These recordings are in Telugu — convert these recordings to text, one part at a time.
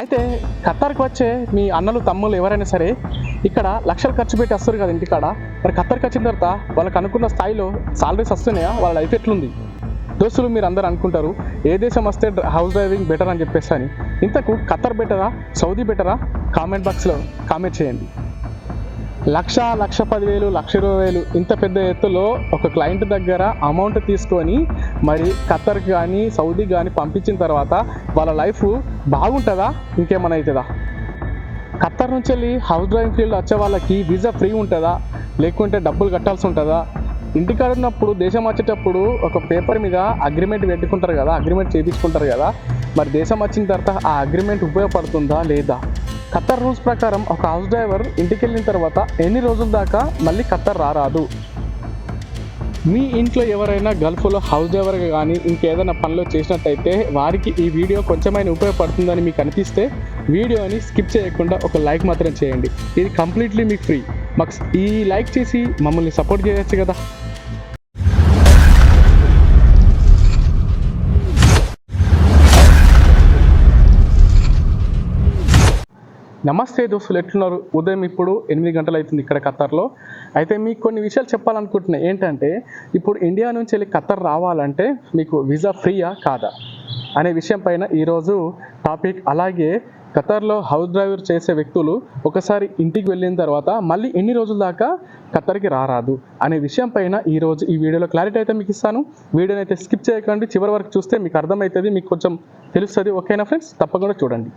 అయితే ఖత్తర్కి వచ్చే మీ అన్నలు తమ్ముళ్ళు ఎవరైనా సరే ఇక్కడ లక్షలు ఖర్చు పెట్టి వస్తారు కదా ఇంటికాడ. మరి ఖత్తర్కి వచ్చిన తర్వాత వాళ్ళకి అనుకున్న స్థాయిలో సాలరీస్ వస్తున్నాయా? వాళ్ళ లైఫ్ ఎట్లుంది? దోస్తులు మీరు అందరూ అనుకుంటారు ఏ దేశం వస్తే హౌస్ డ్రైవింగ్ బెటర్ అని చెప్పేసి అని. ఇంతకు ఖత్తర్ బెటరా సౌదీ బెటరా కామెంట్ బాక్స్లో కామెంట్ చేయండి. లక్ష లక్ష పదివేలు లక్ష ఇరవై వేలు ఇంత పెద్ద ఎత్తులో ఒక క్లయింట్ దగ్గర అమౌంట్ తీసుకొని మరి ఖత్తర్కి కానీ సౌదీ కానీ పంపించిన తర్వాత వాళ్ళ లైఫ్ బాగుంటుందా? ఇంకేమైనా అవుతుందా? ఖత్తర్ నుంచి వెళ్ళి హౌస్ డ్రైవింగ్ ఫీల్డ్ వచ్చే వాళ్ళకి వీసా ఫ్రీ ఉంటుందా? లేకుంటే డబ్బులు కట్టాల్సి ఉంటుందా? ఇంటికాడ ఉన్నప్పుడు దేశం వచ్చేటప్పుడు ఒక పేపర్ మీద అగ్రిమెంట్ పెట్టుకుంటారు కదా అగ్రిమెంట్ చేయించుకుంటారు కదా మరి దేశం వచ్చిన తర్వాత ఆ అగ్రిమెంట్ ఉపయోగపడుతుందా లేదా? ఖత్తర్ రూల్స్ ప్రకారం ఒక హౌస్ డ్రైవర్ ఇంటికి వెళ్ళిన తర్వాత ఎన్ని రోజుల దాకా మళ్ళీ ఖత్తర్ రారాదు? మీ ఇంట్లో ఎవరైనా గల్ఫ్లో హౌస్ డ్రైవర్గా కానీ ఇంకేదైనా పనిలో చేసినట్టయితే వారికి ఈ వీడియో కొంచెమైనా ఉపయోగపడుతుందని మీకు అనిపిస్తే వీడియోని స్కిప్ చేయకుండా ఒక లైక్ మాత్రం చేయండి. ఇది కంప్లీట్లీ మీకు ఫ్రీ. మాకు ఈ లైక్ చేసి మమ్మల్ని సపోర్ట్ చేయొచ్చు కదా. నమస్తే దోస్తులు ఎట్లున్నారు? ఉదయం ఇప్పుడు ఎనిమిది గంటలు అవుతుంది ఇక్కడ ఖత్తర్లో. అయితే మీకు కొన్ని విషయాలు చెప్పాలనుకుంటున్నా. ఏంటంటే ఇప్పుడు ఇండియా నుంచి వెళ్ళి ఖత్తర్ రావాలంటే మీకు వీసా ఫ్రీయా కాదా? అనే విషయం పైన ఈరోజు టాపిక్. అలాగే ఖతర్లో హౌస్ డ్రైవర్ చేసే వ్యక్తులు ఒకసారి ఇంటికి వెళ్ళిన తర్వాత మళ్ళీ ఎన్ని రోజుల దాకా ఖతర్కి రారాదు అనే విషయం పైన ఈరోజు ఈ వీడియోలో క్లారిటీ అయితే మీకు ఇస్తాను. వీడియోని అయితే స్కిప్ చేయకండి. చివరి వరకు చూస్తే మీకు అర్థమవుతుంది మీకు కొంచెం తెలుస్తుంది. ఓకేనా ఫ్రెండ్స్? తప్పకుండా చూడండి.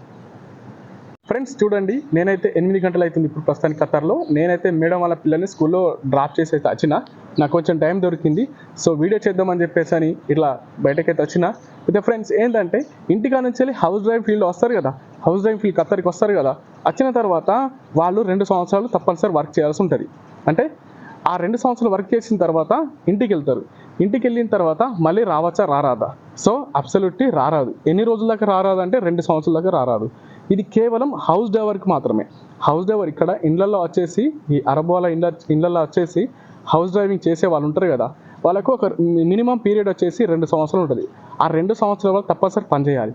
ఫ్రెండ్స్ చూడండి నేనైతే ఎనిమిది గంటలు అవుతుంది ఇప్పుడు ప్రస్తుతానికి ఖత్తర్లో నేనైతే మేడం వాళ్ళ పిల్లల్ని స్కూల్లో డ్రాప్ చేసి అయితే వచ్చిన. నాకు కొంచెం టైం దొరికింది. సో వీడియో చేద్దామని చెప్పేసి అని ఇట్లా బయటకైతే వచ్చిన. అయితే ఫ్రెండ్స్ ఏంటంటే ఇంటికా నుంచి వెళ్ళి హౌస్ డ్రైవ్ ఫీల్డ్ వస్తారు కదా. హౌస్ డ్రైవ్ ఫీల్డ్ ఖత్తర్కి వస్తారు కదా. వచ్చిన తర్వాత వాళ్ళు రెండు సంవత్సరాలు తప్పనిసరి వర్క్ చేయాల్సి ఉంటుంది. అంటే ఆ రెండు సంవత్సరాలు వర్క్ చేసిన తర్వాత ఇంటికి వెళ్తారు. ఇంటికి వెళ్ళిన తర్వాత మళ్ళీ రావచ్చా రారాదా? సో అబ్సల్యూట్లీ రారాదు. ఎన్ని రోజుల దాకా రారాదు అంటే రెండు సంవత్సరాల దాకా రారాదు. ఇది కేవలం హౌస్ డ్రైవర్కి మాత్రమే. హౌస్ డ్రైవర్ ఇక్కడ ఇండ్లలో వచ్చేసి ఈ అరబ్ వాళ్ళ ఇండ్ల ఇండ్లలో వచ్చేసి హౌస్ డ్రైవింగ్ చేసే వాళ్ళు ఉంటారు కదా వాళ్ళకు ఒక మినిమం పీరియడ్ వచ్చేసి రెండు సంవత్సరాలు ఉంటుంది. ఆ రెండు సంవత్సరాల వల్ల తప్పనిసరి పని చేయాలి.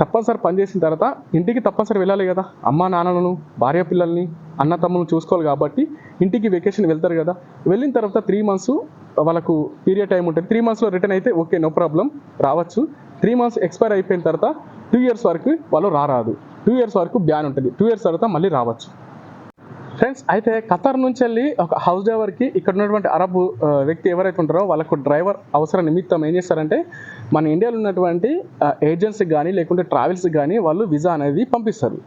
తప్పనిసరి పని చేసిన తర్వాత ఇంటికి తప్పనిసరి వెళ్ళాలి కదా అమ్మా నాన్నలను భార్య పిల్లల్ని అన్న తమ్ములను చూసుకోవాలి కాబట్టి ఇంటికి వెకేషన్ వెళ్తారు కదా. వెళ్ళిన తర్వాత త్రీ మంత్స్ వాళ్ళకు పీరియడ్ టైం ఉంటుంది. త్రీ మంత్స్లో రిటర్న్ అయితే ఓకే నో ప్రాబ్లం రావచ్చు. త్రీ మంత్స్ ఎక్స్పైర్ అయిపోయిన తర్వాత టూ ఇయర్స్ వరకు వాళ్ళు రారాదు. టూ ఇయర్స్ వరకు బ్యాన్ ఉంటుంది. టూ ఇయర్స్ తర్వాత మళ్ళీ రావచ్చు. ఫ్రెండ్స్ అయితే ఖతర్ నుంచి వెళ్ళి ఒక హౌస్ డ్రైవర్కి ఇక్కడ ఉన్నటువంటి అరబ్ వ్యక్తి ఎవరైతే ఉంటారో వాళ్ళకు డ్రైవర్ అవసరం నిమిత్తం ఏం చేస్తారంటే మన ఇండియాలో ఉన్నటువంటి ఏజెన్సీకి కానీ లేకుంటే ట్రావెల్స్కి కానీ వాళ్ళు విజా అనేది పంపిస్తారు.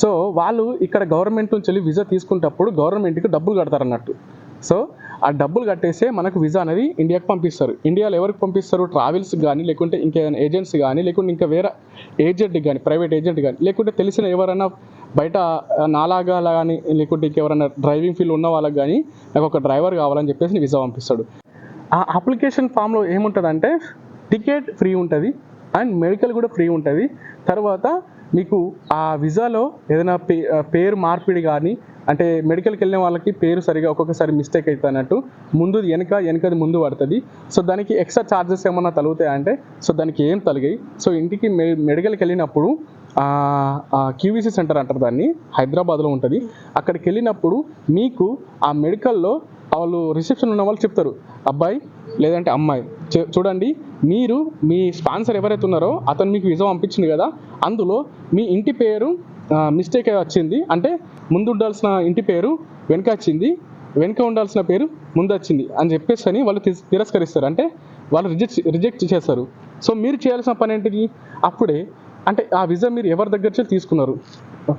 సో వాళ్ళు ఇక్కడ గవర్నమెంట్ నుంచి వెళ్ళి విజా తీసుకునేటప్పుడు గవర్నమెంట్కి డబ్బులు కడతారు అన్నట్టు సో ఆ డబ్బులు కట్టేసే మనకు వీసా అనేది ఇండియాకి పంపిస్తారు. ఇండియాలో ఎవరికి పంపిస్తారు? ట్రావెల్స్ కానీ లేకుంటే ఇంకేదైనా ఏజెంట్స్ కానీ లేకుంటే ఇంకా వేరే ఏజెంట్ కానీ ప్రైవేట్ ఏజెంట్ కానీ లేకుంటే తెలిసిన ఎవరైనా బయట ఆ, నాలాగా కానీ లేకుంటే ఇంకెవరైనా డ్రైవింగ్ ఫీల్డ్ ఉన్న వాళ్ళకి కానీ నాకు ఒక డ్రైవర్ కావాలని చెప్పేసి వీసా పంపిస్తాడు. ఆ అప్లికేషన్ ఫామ్లో ఏముంటుందంటే టికెట్ ఫ్రీ ఉంటుంది అండ్ మెడికల్ కూడా ఫ్రీ ఉంటుంది. తర్వాత మీకు ఆ విజాలో ఏదైనా పే పేరు మార్పిడి కానీ అంటే మెడికల్కి వెళ్ళిన వాళ్ళకి పేరు సరిగా ఒక్కొక్కసారి మిస్టేక్ అవుతుంది అన్నట్టు ముందు వెనక వెనకది ముందు పడుతుంది. సో దానికి ఎక్స్ట్రా ఛార్జెస్ ఏమన్నా తలుగుతాయి అంటే సో దానికి ఏం తలిగాయి. సో ఇంటికి మె మెడికల్కి వెళ్ళినప్పుడు క్యూవీసీ సెంటర్ అంటారు దాన్ని హైదరాబాద్లో ఉంటుంది. అక్కడికి వెళ్ళినప్పుడు మీకు ఆ మెడికల్లో వాళ్ళు రిసెప్షన్ ఉన్న వాళ్ళు చెప్తారు అబ్బాయి లేదంటే అమ్మాయి చూ- చూడండి మీరు మీ స్పాన్సర్ ఎవరైతే ఉన్నారో అతను మీకు విజా పంపించింది కదా అందులో మీ ఇంటి పేరు మిస్టేక్ వచ్చింది. అంటే ముందు ఉండాల్సిన ఇంటి పేరు వెనక వచ్చింది వెనక ఉండాల్సిన పేరు ముందు వచ్చింది అని చెప్పేసి అని వాళ్ళు తిరస్కరిస్తారు. అంటే వాళ్ళు రిజెక్ట్ రిజెక్ట్ చేస్తారు సో మీరు చేయాల్సిన పని ఏంటిది అప్పుడే అంటే ఆ విజా మీరు ఎవరి దగ్గర నుంచి తీసుకున్నారు?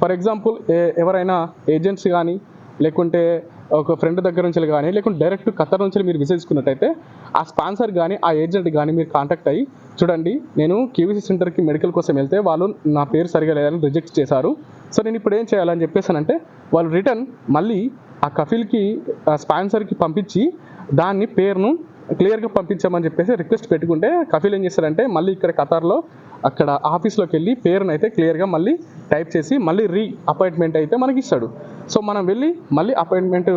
ఫర్ ఎగ్జాంపుల్ ఎవరైనా ఏజెంట్స్ కానీ లేకుంటే ఒక ఫ్రెండ్ దగ్గర నుంచి కానీ లేకుంటే డైరెక్ట్ ఖతర్ నుంచి మీరు విజిట్ చేసుకున్నట్టయితే ఆ స్పాన్సర్ కానీ ఆ ఏజెంట్ కానీ మీరు కాంటాక్ట్ అయ్యి చూడండి నేను కేవీసీ సెంటర్కి మెడికల్ కోసం వెళ్తే వాళ్ళు నా పేరు సరిగా లేదని రిజెక్ట్ చేశారు. సో నేను ఇప్పుడు ఏం చేయాలని చెప్పేసానంటే వాళ్ళు రిటర్న్ మళ్ళీ ఆ కఫిల్కి ఆ స్పాన్సర్కి పంపించి దాన్ని పేరును క్లియర్గా పంపించామని చెప్పేసి రిక్వెస్ట్ పెట్టుకుంటే కఫీల్ ఏం చేశారంటే మళ్ళీ ఇక్కడ ఖతార్లో అక్కడ ఆఫీస్లోకి వెళ్ళి పేరును అయితే క్లియర్గా మళ్ళీ టైప్ చేసి మళ్ళీ రీ అపాయింట్మెంట్ అయితే మనకి ఇస్తాడు. సో మనం వెళ్ళి మళ్ళీ అపాయింట్మెంట్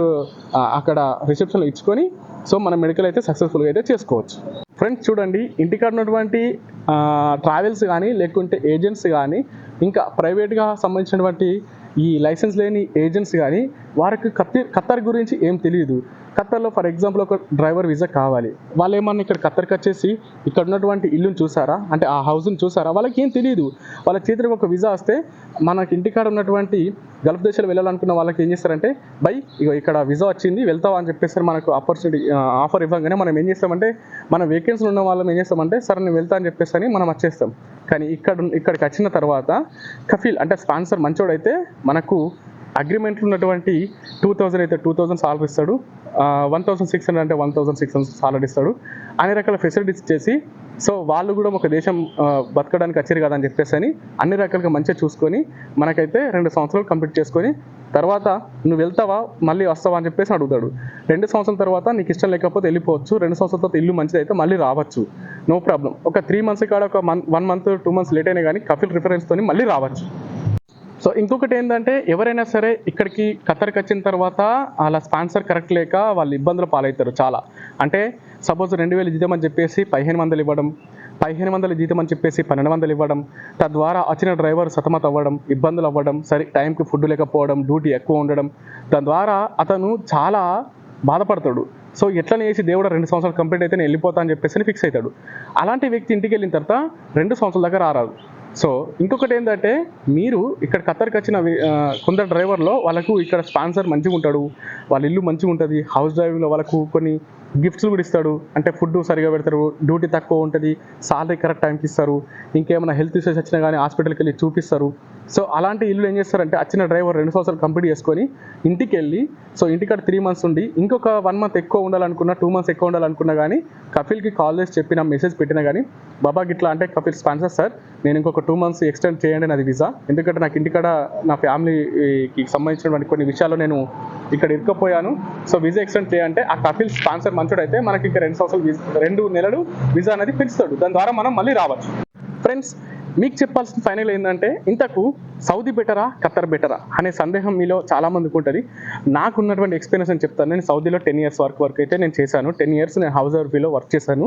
అక్కడ రిసెప్షన్లో ఇచ్చుకొని సో మన మెడికల్ అయితే సక్సెస్ఫుల్గా అయితే చేసుకోవచ్చు. ఫ్రెండ్స్ చూడండి ఇంటికాడ ఉన్నటువంటి ట్రావెల్స్ కానీ లేకుంటే ఏజెంట్స్ కానీ ఇంకా ప్రైవేట్గా సంబంధించినటువంటి ఈ లైసెన్స్ లేని ఏజెంట్స్ కానీ వారికి ఖత్తర్ ఖత్తర్ గురించి ఏం తెలియదు. ఖత్తర్లో ఫర్ ఎగ్జాంపుల్ ఒక డ్రైవర్ వీసా కావాలి. వాళ్ళు ఏమన్నా ఇక్కడ ఖత్తర్కి వచ్చేసి ఇక్కడ ఉన్నటువంటి ఇల్లుని చూసారా? అంటే ఆ హౌస్ని చూసారా? వాళ్ళకి ఏం తెలియదు. వాళ్ళ చేతికి ఒక వీసా వస్తే మనకి ఇంటికాడ ఉన్నటువంటి గల్ఫ్ దేశాలు వెళ్ళాలనుకున్న వాళ్ళకి ఏం చేస్తారంటే బై ఇగో ఇక్కడ వీసా వచ్చింది వెళ్తావా? అని చెప్పేసి మనకు ఆపర్చునిటీ ఆఫర్ ఇవ్వగానే మనం ఏం చేస్తామంటే మన వేకెన్సీలు ఉన్న వాళ్ళం ఏం చేస్తామంటే సరే నేను వెళ్తా అని చెప్పేసి అని మనం వచ్చేస్తాం. కానీ ఇక్కడ ఇక్కడికి వచ్చిన తర్వాత కఫీల్ అంటే స్పాన్సర్ మంచోడైతే మనకు అగ్రిమెంట్లో ఉన్నటువంటి టూ థౌజండ్ అయితే టూ థౌజండ్ సాలరీ ఇస్తాడు. వన్ థౌసండ్ సిక్స్ హండ్రెడ్ అంటే one thousand six hundred salary ఇస్తాడు. అన్ని రకాల ఫెసిలిటీస్ ఇచ్చేసి సో వాళ్ళు కూడా ఒక దేశం బతకడానికి వచ్చారు కదా అని చెప్పేసి అని అన్ని రకాలుగా మంచిగా చూసుకొని మనకైతే రెండు సంవత్సరాలు కంప్లీట్ చేసుకొని తర్వాత నువ్వు వెళ్తావా మళ్ళీ వస్తావా అని చెప్పేసి అడుగుతాడు. రెండు సంవత్సరాల తర్వాత నీకు ఇష్టం లేకపోతే వెళ్ళిపోవచ్చు రెండు సంవత్సరాల తర్వాత ఇల్లు మంచిది అయితే మళ్ళీ రావచ్చు. నో ప్రాబ్లం ఒక త్రీ మంత్స్ కాడ ఒక Mann one month two months late అయినా కానీ కఫిల్ రిఫరెన్స్తో మళ్ళీ రావచ్చు. సో ఇంకొకటి ఏంటంటే ఎవరైనా సరే ఇక్కడికి ఖతర్కి వచ్చిన తర్వాత వాళ్ళ స్పాన్సర్ కరెక్ట్ లేక వాళ్ళు ఇబ్బందులు పాలవుతారు చాలా. అంటే సపోజ్ రెండు వేలు జీతం అని చెప్పేసి పదిహేను వందలు ఇవ్వడం పదిహేను వందల జీతం అని చెప్పేసి పన్నెండు వందలు ఇవ్వడం తద్వారా వచ్చిన డ్రైవర్ సతమత అవ్వడం ఇబ్బందులు అవ్వడం సరే టైంకి ఫుడ్ లేకపోవడం డ్యూటీ ఎక్కువ ఉండడం దాని ద్వారా అతను చాలా బాధపడతాడు. సో ఎట్లా చేసి దేవుడు రెండు సంవత్సరాలు కంప్లీట్ అయితే నేను వెళ్ళిపోతా అని చెప్పేసి ఫిక్స్ అవుతాడు. అలాంటి వ్యక్తి ఇంటికి వెళ్ళిన తర్వాత రెండు సంవత్సరాల దగ్గర రారాదు. సో ఇంకొకటి ఏంటంటే మీరు ఇక్కడ ఖత్తర్కి వచ్చిన కొందరు డ్రైవర్లో వాళ్ళకు ఇక్కడ స్పాన్సర్ మంచిగా ఉంటాడు వాళ్ళ ఇల్లు మంచిగా ఉంటుంది హౌస్ డ్రైవింగ్లో వాళ్ళకు కొన్ని గిఫ్ట్స్ కూడా ఇస్తాడు. అంటే ఫుడ్ సరిగా పెడతారు డ్యూటీ తక్కువ ఉంటుంది సాలరీ కరెక్ట్ టైంకి ఇస్తారు ఇంకేమైనా హెల్త్ ఇష్యూస్ వచ్చినా కానీ హాస్పిటల్కి వెళ్ళి చూపిస్తారు. సో అలాంటి ఇల్లు ఏం చేస్తారంటే వచ్చిన డ్రైవర్ రెండు సంవత్సరాలు కంప్లీట్ చేసుకొని ఇంటికి వెళ్ళి సో ఇంటికాడ త్రీ మంత్స్ ఉండి ఇంకొక వన్ మంత్ ఎక్కువ ఉండాలనుకున్నా టూ మంత్స్ ఎక్కువ ఉండాలనుకున్నా కానీ కపిల్కి కాల్ చేసి చెప్పిన మెసేజ్ పెట్టినా కానీ బాబా గిట్లా అంటే కపిల్ స్పాన్సర్ సార్ నేను ఇంకొక టూ మంత్స్ ఎక్స్టెండ్ చేయండి నాది వీసా ఎందుకంటే నాకు ఇంటికాడ నా ఫ్యామిలీకి సంబంధించినటువంటి కొన్ని విషయాలు నేను ఇక్కడ ఇరుకపోయాను సో వీసా ఎక్స్టెండ్ చేయంటే ఆ కపిల్ స్పాన్సర్ మంచోడైతే మనకి ఇంకా రెండు సంవత్సరాలు రెండు నెలలు వీసా అనేది పెంచుతాడు. దాని ద్వారా మనం మళ్ళీ రావచ్చు. ఫ్రెండ్స్ మీకు చెప్పాల్సిన ఫైనల్ ఏంటంటే ఇంతకు సౌదీ బెటరా ఖత్తర్ బెటరా అనే సందేహం మీలో చాలా మందికి ఉంటుంది. నాకు ఉన్నటువంటి ఎక్స్పీరియన్స్ అని చెప్తాను. నేను సౌదీలో టెన్ ఇయర్స్ వర్క్ వర్క్ అయితే నేను చేశాను. టెన్ ఇయర్స్ నేను హౌస్ ఆర్ఫీలో వర్క్ చేశాను.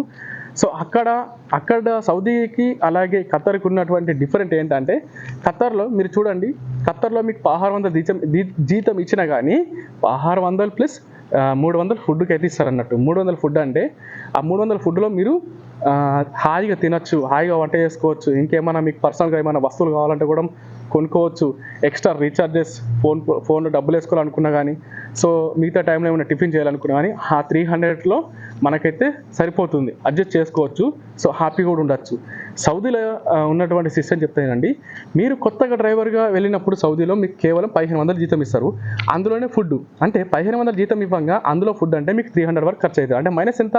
సో అక్కడ అక్కడ సౌదీకి అలాగే ఖత్తర్కి ఉన్నటువంటి డిఫరెంట్ ఏంటంటే ఖత్తర్లో మీరు చూడండి ఖత్తర్లో మీకు పదహారు వందల జీతం జీతం ఇచ్చినా కానీ పదహారు వందలు ప్లస్ మూడు వందలు ఫుడ్కి అయితే ఇస్తారు అన్నట్టు మూడు వందల ఫుడ్ అంటే ఆ మూడు వందల ఫుడ్లో మీరు హాయిగా తినచ్చు హాయిగా వంట చేసుకోవచ్చు ఇంకేమైనా మీకు పర్సనల్గా ఏమైనా వస్తువులు కావాలంటే కూడా కొనుక్కోవచ్చు ఎక్స్ట్రా రీఛార్జెస్ ఫోన్ ఫోన్లో డబ్బులు వేసుకోవాలనుకున్నా కానీ సో మిగతా టైంలో ఏమైనా టిఫిన్ చేయాలనుకున్నా కానీ ఆ త్రీ హండ్రెడ్లో మనకైతే సరిపోతుంది. అడ్జస్ట్ చేసుకోవచ్చు సో హ్యాపీ కూడా ఉండొచ్చు. సౌదీలో ఉన్నటువంటి సిస్టమ్ చెప్తానండి. మీరు కొత్తగా డ్రైవర్గా వెళ్ళినప్పుడు సౌదీలో మీకు కేవలం పదిహేను వందలు జీతం ఇస్తారు. అందులోనే ఫుడ్ అంటే పదిహేను వందల జీతం ఇవ్వంగా అందులో ఫుడ్ అంటే మీకు త్రీ హండ్రెడ్ వరకు ఖర్చు అవుతుంది. అంటే మైనస్ ఎంత?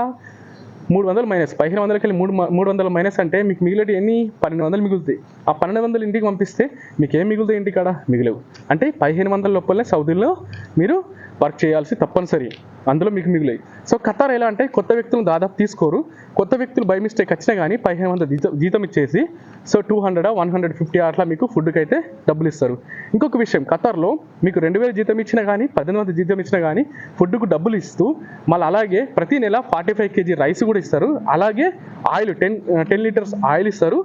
మూడు వందలు మైనస్. పదిహేను వందలకి వెళ్ళి మూడు మూడు వందలు మైనస్ అంటే మీకు మిగిలేటి ఎన్ని? పన్నెండు వందలు మిగులుతాయి. ఆ పన్నెండు వందలు ఇంటికి పంపిస్తే మీకు ఏం మిగులుతాయి ఇంటికాడ? మిగిలేవు. అంటే పదిహేను వందల లోపలనే సౌదీలో మీరు వర్క్ చేయాల్సి తప్పనిసరి. అందులో మీకు మిగిలాయి. సో ఖతార్ ఎలా అంటే కొత్త వ్యక్తులను దాదాపు తీసుకోరు. కొత్త వ్యక్తులు బై మిస్టేక్ వచ్చినా కానీ పదిహేను వందల జీతం జీతం ఇచ్చేసి so two hundred one hundred fifty అట్లా మీకు ఫుడ్కి అయితే డబ్బులు ఇస్తారు ఇంకొక విషయం ఖతార్లో మీకు రెండు వేలు జీతం ఇచ్చినా కానీ పద్దెనిమిది వందల జీతం ఇచ్చినా కానీ ఫుడ్కు డబ్బులు ఇస్తూ మళ్ళీ అలాగే ప్రతి నెల ఫార్టీ ఫైవ్ కేజీ రైస్ కూడా ఇస్తారు. అలాగే oil ten ten litres oil ఇస్తారు.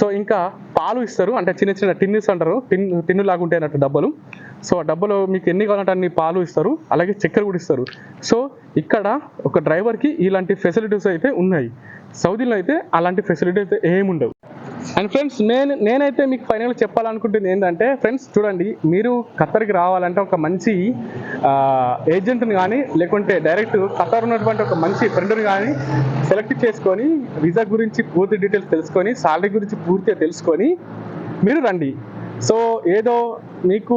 సో ఇంకా పాలు ఇస్తారు. అంటే చిన్న చిన్న టిన్నుస్ అంటారు. టిన్ టిన్ను లాగా ఉంటాయి అన్నట్టు డబ్బలు. సో ఆ డబ్బాలో మీకు ఎన్ని కావాలంటే అన్ని పాలు ఇస్తారు అలాగే చక్కెర కూడా ఇస్తారు. సో ఇక్కడ ఒక డ్రైవర్కి ఇలాంటి ఫెసిలిటీస్ అయితే ఉన్నాయి. సౌదీలో అయితే అలాంటి ఫెసిలిటీ అయితే ఏమి ఉండవు. అండ్ ఫ్రెండ్స్ నేను నేనైతే మీకు ఫైనల్గా చెప్పాలనుకుంటుంది ఏంటంటే ఫ్రెండ్స్ చూడండి మీరు ఖత్తర్కి రావాలంటే ఒక మంచి ఏజెంట్ని కానీ లేకుంటే డైరెక్ట్ ఖత్తర్ ఉన్నటువంటి ఒక మంచి ఫ్రెండ్ని కానీ సెలెక్ట్ చేసుకొని వీసా గురించి పూర్తి డీటెయిల్స్ తెలుసుకొని సాలరీ గురించి పూర్తిగా తెలుసుకొని మీరు రండి. సో ఏదో మీకు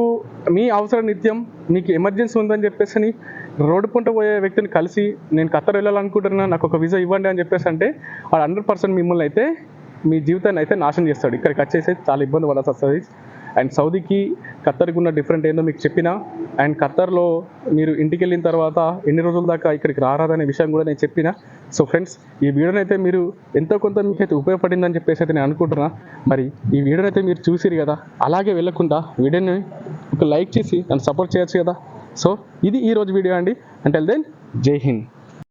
మీ అవసరం నిత్యం మీకు ఎమర్జెన్సీ ఉందని చెప్పేసి రోడ్డు పుంట పోయే వ్యక్తిని కలిసి నేను ఖత్తర్ వెళ్ళాలనుకుంటున్నా నాకు ఒక వీసా ఇవ్వండి అని చెప్పేసి అంటే వాడు హండ్రెడ్ పర్సెంట్ మిమ్మల్ని అయితే మీ జీవితాన్ని అయితే నాశనం చేస్తాడు. ఇక్కడికి వచ్చేసి చాలా ఇబ్బంది పడాల్సి వస్తుంది. అండ్ సౌదీకి ఖత్తర్కి ఉన్న డిఫరెంట్ ఏందో మీకు చెప్పిన. అండ్ ఖత్తర్లో మీరు ఇంటికి వెళ్ళిన తర్వాత ఎన్ని రోజుల దాకా ఇక్కడికి రారాదనే విషయం కూడా నేను చెప్పిన. సో ఫ్రెండ్స్ ఈ వీడియోని అయితే మీరు ఎంతో కొంత మీకైతే ఉపయోగపడిందని చెప్పేసి అయితే నేను అనుకుంటున్నా. మరి ఈ వీడియోని అయితే మీరు చూసిరు కదా అలాగే వెళ్ళకుండా వీడియోని ఒక లైక్ చేసి నన్ను సపోర్ట్ చేయొచ్చు కదా. సో ఇది ఈరోజు వీడియో అండి. అంటే దెన్ జై హింద్.